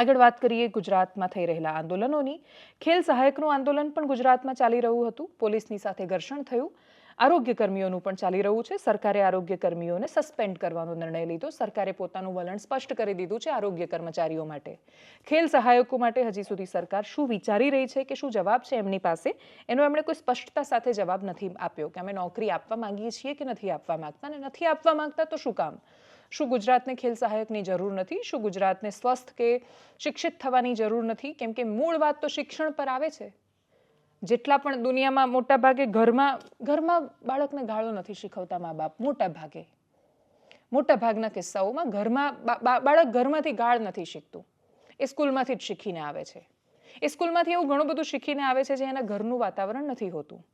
આગળ વાત કરીએ ગુજરાતમાં થઈ રહેલા આંદોલનોની. ખેલ સહાયકનું આંદોલન પણ ગુજરાતમાં ચાલી રહ્યું હતું. પોલીસની સાથે ઘર્ષણ થયું. આરોગ્ય કર્મીઓનું પણ ચાલી રહ્યું છે. સરકારે આરોગ્ય કર્મીઓને સસ્પેન્ડ કરવાનો નિર્ણય લીધો. સરકારે પોતાનું વલણ સ્પષ્ટ કરી દીધું છે આરોગ્ય કર્મચારીઓ માટે. ખેલ સહાયકો માટે હજી સુધી સરકાર શું વિચારી રહી છે કે શું જવાબ છે એમની પાસે, એનો એમણે કોઈ સ્પષ્ટતા સાથે જવાબ નથી આપ્યો કે અમે નોકરી આપવા માંગીએ છીએ કે નથી આપવા માંગતા અને નથી આપવા માંગતા તો શું કામ? શું ગુજરાતને ખેલ સહાયકની જરૂર નથી? શું ગુજરાતને સ્વસ્થ કે શિક્ષિત થવાની જરૂર નથી? કેમ કે મૂળ વાત તો શિક્ષણ પર આવે છે. જેટલા પણ દુનિયામાં મોટા ભાગે ઘરમાં ઘરમાં બાળકને ગાળો નથી શીખવતા મા બાપ મોટા ભાગે મોટા ભાગના કિસ્સાઓમાં ઘરમાં બાળક ઘરમાંથી ગાળ નથી શીખતું. એ સ્કૂલમાંથી જ શીખીને આવે છે. એ સ્કૂલમાંથી એવું ઘણું બધું શીખીને આવે છે જે એના ઘરનું વાતાવરણ નથી હોતું.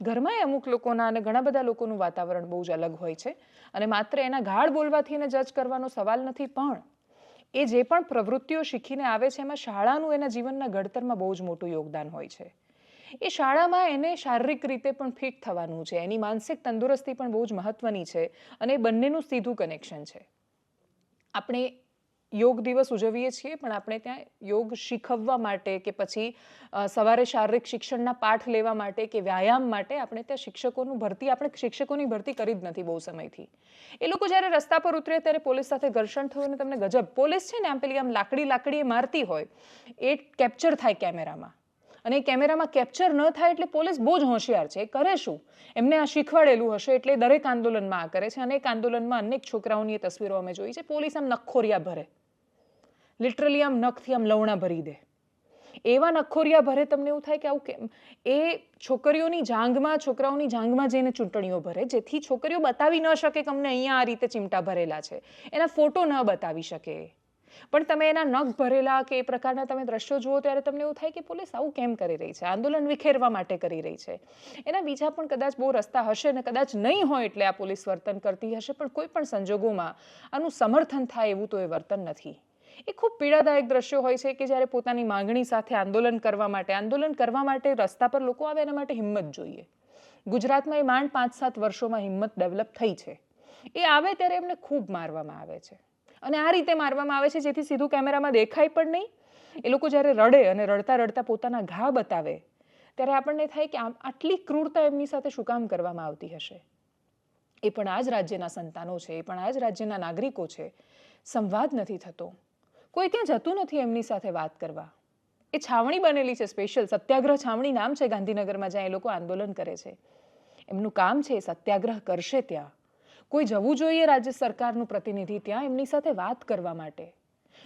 ઘરમાં અમુક લોકોના અને ઘણા બધા લોકોનું વાતાવરણ બહુ જ અલગ હોય છે. અને માત્ર એના ગાઢ બોલવાથી એને જજ કરવાનો સવાલ નથી, પણ એ જે પણ પ્રવૃત્તિઓ શીખીને આવે છે, એમાં શાળાનું એના જીવનના ઘડતરમાં બહુ જ મોટું યોગદાન હોય છે. એ શાળામાં એને શારીરિક રીતે પણ ફિટ થવાનું છે. એની માનસિક તંદુરસ્તી પણ બહુ જ મહત્વની છે અને એ બંનેનું સીધું કનેક્શન છે. આપણે યોગ દિવસ ઉજવીએ છીએ, પણ આપણે ત્યાં યોગ શીખવવા માટે કે પછી સવારે શારીરિક શિક્ષણના પાઠ લેવા માટે કે વ્યાયામ માટે આપણે ત્યાં શિક્ષકોનું ભરતી, આપણે શિક્ષકોની ભરતી કરી જ નથી બહુ સમયથી. એ લોકો જ્યારે રસ્તા પર ઉતરે ત્યારે પોલીસ સાથે ઘર્ષણ થયું અને તમને ગજબ. પોલીસ છે ને આમ પેલી આમ લાકડી લાકડી એ મારતી હોય, એ કેપ્ચર થાય કેમેરામાં. અને કેમેરામાં કેપ્ચર ન થાય એટલે પોલીસ બહુ જ હોશિયાર છે. કરે શું? એમને આ શીખવાડેલું હશે એટલે દરેક આંદોલનમાં આ કરે છે. અનેક આંદોલનમાં અનેક છોકરાઓની એ તસવીરો અમે જોઈ છે. પોલીસ આમ નખોરિયા ભરે. લિટરલી આમ નખથી આમ લવણા ભરી દે. એવા નખોરિયા ભરે તમને એવું થાય કે આવું કેમ? એ છોકરીઓની જાંગમાં છોકરાઓની જાંગમાં જઈને ચૂંટણીઓ ભરે, જેથી છોકરીઓ બતાવી ન શકે કે અમને અહીંયા આ રીતે ચીમટા ભરેલા છે. એના ફોટો ન બતાવી શકે. પણ તમે એના નખ ભરેલા કે એ પ્રકારના તમે દ્રશ્યો જુઓ ત્યારે તમને એવું થાય કે પોલીસ આવું કેમ કરી રહી છે? આંદોલન વિખેરવા માટે કરી રહી છે. એના બીજા પણ કદાચ બહુ રસ્તા હશે ને કદાચ નહીં હોય એટલે આ પોલીસ વર્તન કરતી હશે, પણ કોઈ પણ સંજોગોમાં આનું સમર્થન થાય એવું તો એ વર્તન નથી. એ ખૂબ પીડાદાયક દ્રશ્યો હોય છે કે જ્યારે પોતાની માંગણી સાથે આંદોલન કરવા માટે, આંદોલન કરવા માટે રસ્તા પર લોકો આવે એના માટે હિંમત જોઈએ. ગુજરાતમાં એ માંડ પાંચ સાત વર્ષોમાં હિંમત ડેવલપ થઈ છે. એ આવે ત્યારે એમને ખૂબ મારવામાં આવે છે. અને આ રીતે મારવામાં આવે છે જેથી સીધું કેમેરામાં દેખાય પણ નહીં. એ લોકો જ્યારે રડે અને રડતા રડતા પોતાના ઘા બતાવે, ત્યારે આપણને થાય કે આમ આટલી ક્રૂરતા એમની સાથે શું કામ કરવામાં આવતી હશે? એ પણ આ જ રાજ્યના સંતાનો છે, એ પણ આ જ રાજ્યના નાગરિકો છે. સંવાદ નથી થતો. કોઈ ત્યાં જતું નથી એમની સાથે વાત કરવા. એ છાવણી બનેલી છે સ્પેશિયલ સત્યાગ્રહ છાવણી નામ છે ગાંધીનગરમાં જ્યાં એ લોકો આંદોલન કરે છે. એમનું કામ છે સત્યાગ્રહ કરશે ત્યાં. કોઈ જવું જોઈએ રાજ્ય સરકારનું પ્રતિનિધિ ત્યાં એમની સાથે વાત કરવા માટે.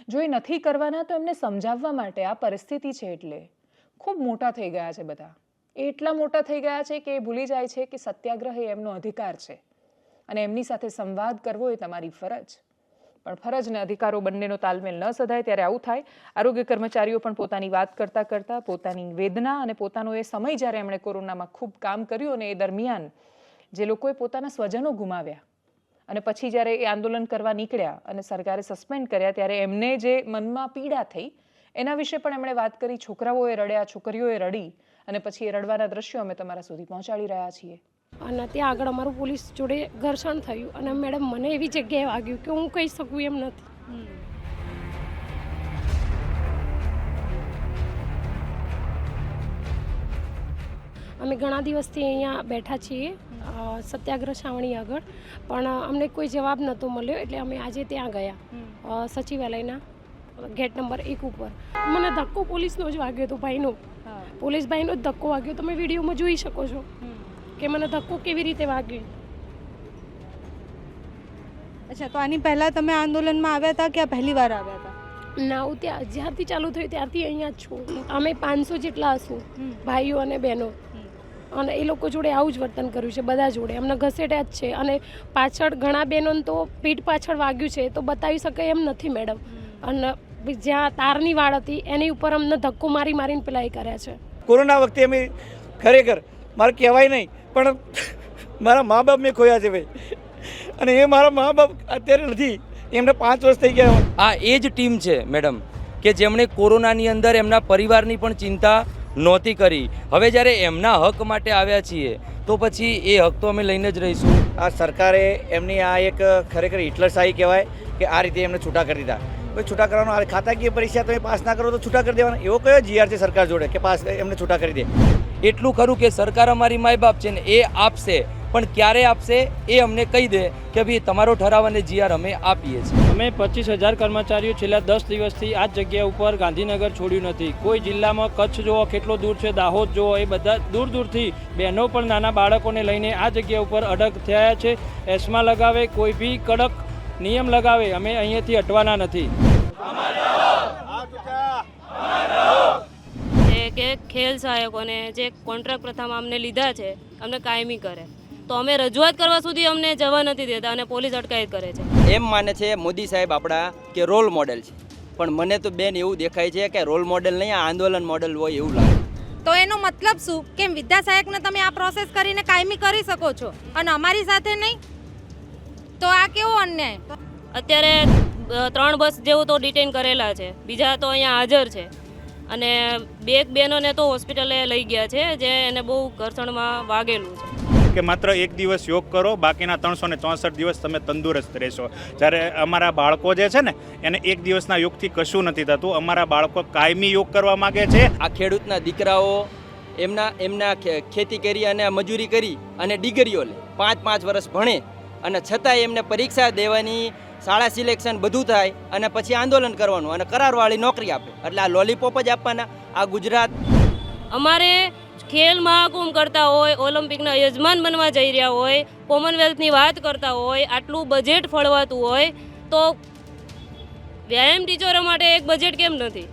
જો એ નથી કરવાના તો એમને સમજાવવા માટે આ પરિસ્થિતિ છે એટલે. ખૂબ મોટા થઈ ગયા છે બધા. એ એટલા મોટા થઈ ગયા છે કે એ ભૂલી જાય છે કે સત્યાગ્રહ એ એમનો અધિકાર છે. અને એમની સાથે સંવાદ કરવો એ તમારી ફરજ. પણ ફરજ અને અધિકારો બંનેનો તાલમેલ ન સધાય ત્યારે આવું થાય. આરોગ્ય કર્મચારીઓ પણ પોતાની વાત કરતા કરતા, પોતાની વેદના અને પોતાનો એ સમય જ્યારે એમણે કોરોનામાં ખૂબ કામ કર્યું અને એ દરમિયાન જે લોકોએ પોતાના સ્વજનો ગુમાવ્યા અને પછી જ્યારે એ આંદોલન કરવા નીકળ્યા અને સરકારે સસ્પેન્ડ કર્યા ત્યારે એમને જે મનમાં પીડા થઈ, એના વિશે પણ એમણે વાત કરી. છોકરાઓએ રડ્યા, છોકરીઓએ રડી અને પછી એ રડવાના દ્રશ્યો અમે તમારા સુધી પહોંચાડી રહ્યા છીએ. અને ત્યાં આગળ અમારું પોલીસ જોડે ઘર્ષણ થયું અને મેડમ મને એવી જગ્યાએ વાગ્યું કે હું કહી શકું એમ નથી. અમે ઘણા દિવસથી અહીંયા બેઠા છીએ સત્યાગ્રહ છાવણી આગળ પણ અમને કોઈ જવાબ નહોતો મળ્યો એટલે અમે આજે ત્યાં ગયા સચિવાલયના ગેટ નંબર એક ઉપર. મને ધક્કો પોલીસનો જ વાગ્યો હતો ભાઈનો. પોલીસ ભાઈનો જ ધક્કો વાગ્યો. તમે વિડીયોમાં જોઈ શકો છો. કે મને ધક્કો કેવી રીતે વાગ્યો અચ્છા તો આની પહેલા તમે આંદોલનમાં આવ્યા હતા કે આ પહેલી વાર આવ્યા હતા? ના હું ત્યાં જ્યારથી ચાલુ થયું ત્યારથી અહીંયા જ છું. અમે પાંચસો જેટલા હશું ભાઈઓ અને બહેનો. અને એ લોકો જોડે આવું જ વર્તન કર્યું છે બધા જોડે. અમને ઘસેટ્યા જ છે. અને પાછળ ઘણા બહેનોને તો પીઠ પાછળ વાગ્યું છે તો બતાવી શકાય એમ નથી મેડમ. અને જ્યાં તારની વાળ હતી એની ઉપર અમને ધક્કો મારી મારીને પેલા એ કર્યા છે. કોરોના વખતે અમે ખરેખર મારે કહેવાય નહીં પણ મારા મા બાપ મેં ખોયા છે ભાઈ. અને એ મારા મા બાપ અત્યારે નથી એમને પાંચ વર્ષ થઈ ગયા આ એ જ ટીમ છે મેડમ કે જેમણે કોરોનાની અંદર એમના પરિવારની પણ ચિંતા નહોતી કરી. હવે જ્યારે એમના હક માટે આવ્યા છીએ તો પછી એ હક તો અમે લઈને જ રહીશું. આ સરકારે એમની આ એક ખરેખર હિટલરશાહી કહેવાય કે આ રીતે એમને છૂટા કરી દીધા. ભાઈ છૂટા કરવાનો આ ખાતાકીય પરીક્ષા તમે પાસ ના કરો તો છૂટા કરી દેવાના. એવો કયો જીઆર છે સરકાર જોડે કે પાસ એમને છૂટા કરી દે? એટલું ખરું કે સરકાર અમારી માય બાપ છે ને એ આપશે, પણ ક્યારે આપશે એ અમને કહી દે કે ભાઈ તમારો ઠરાવ અને જીઆર અમે આપીએ છીએ. અમે પચીસ હજાર કર્મચારીઓ છેલ્લા દસ દિવસથી આ જગ્યા ઉપર ગાંધીનગર છોડ્યું નથી. કોઈ જિલ્લામાં કચ્છ જુઓ, કેટલો દૂર છે, દાહોદ જુઓ, એ બધા દૂર દૂરથી બહેનો પણ નાના બાળકોને લઈને આ જગ્યા ઉપર અડગ થયા છે. એસમાં લગાવે, કોઈ બી કડક નિયમ લગાવે, અમે અહીંયાથી હટવાના નથી છે કે ખેલ સહાયકોને જે કોન્ટ્રાક્ટ પ્રથામાં અમને લીધા છે અમને કાયમી કરે. તો અમે રજૂઆત કરવા સુધી અમને જવા નથી દેતા અને પોલીસ અટકાયત કરે છે. એમ માને છે મોદી સાહેબ આપણા કે રોલ મોડેલ છે. પણ મને તો બેન એવું દેખાય છે કે રોલ મોડેલ નહીં આંદોલન મોડેલ હોય એવું લાગે. તો એનો મતલબ શું? કે વિદ્યા સહાયકને તમે આ પ્રોસેસ કરીને કાયમી કરી શકો છો? અને અમારી સાથે નહીં? તો આ કેવો અન્યાય? અત્યારે ત્રણ બસ જેવું તો ડિટેન કરેલા છે. બીજા તો અહીંયા હાજર છે. અને બે એક બહેનોને તો હોસ્પિટલે લઈ ગયા છે જે એને બહુ ઘર્ષણમાં વાગેલું છે. કે માત્ર એક દિવસ યોગ કરો બાકીના ત્રણસો ને ચોસઠ દિવસ તમે તંદુરસ્ત રહેશો. જ્યારે અમારા બાળકો જે છે ને એને એક દિવસના યોગથી કશું નથી થતું. અમારા બાળકો કાયમી યોગ કરવા માગે છે. આ ખેડૂતના દીકરાઓ એમના એમના ખેતી કરી અને મજૂરી કરી અને ડિગ્રીઓ લે. પાંચ પાંચ વર્ષ ભણે અને છતાંય એમને પરીક્ષા દેવાની શાળા સિલેક્શન બધું થાય અને પછી આંદોલન કરવાનું અને કરારવાળી નોકરી આપે. એટલે આ લોલીપોપ જ આપવાના, આ ગુજરાત. અમારે ખેલ મહાકુંભ કરતા હોય, ઓલિમ્પિકના યજમાન બનવા જઈ રહ્યા હોય, કોમનવેલ્થની વાત કરતા હોય, આટલું બજેટ ફળવાતું હોય, તો વ્યાયામ ટીચરો માટે એક બજેટ કેમ નથી?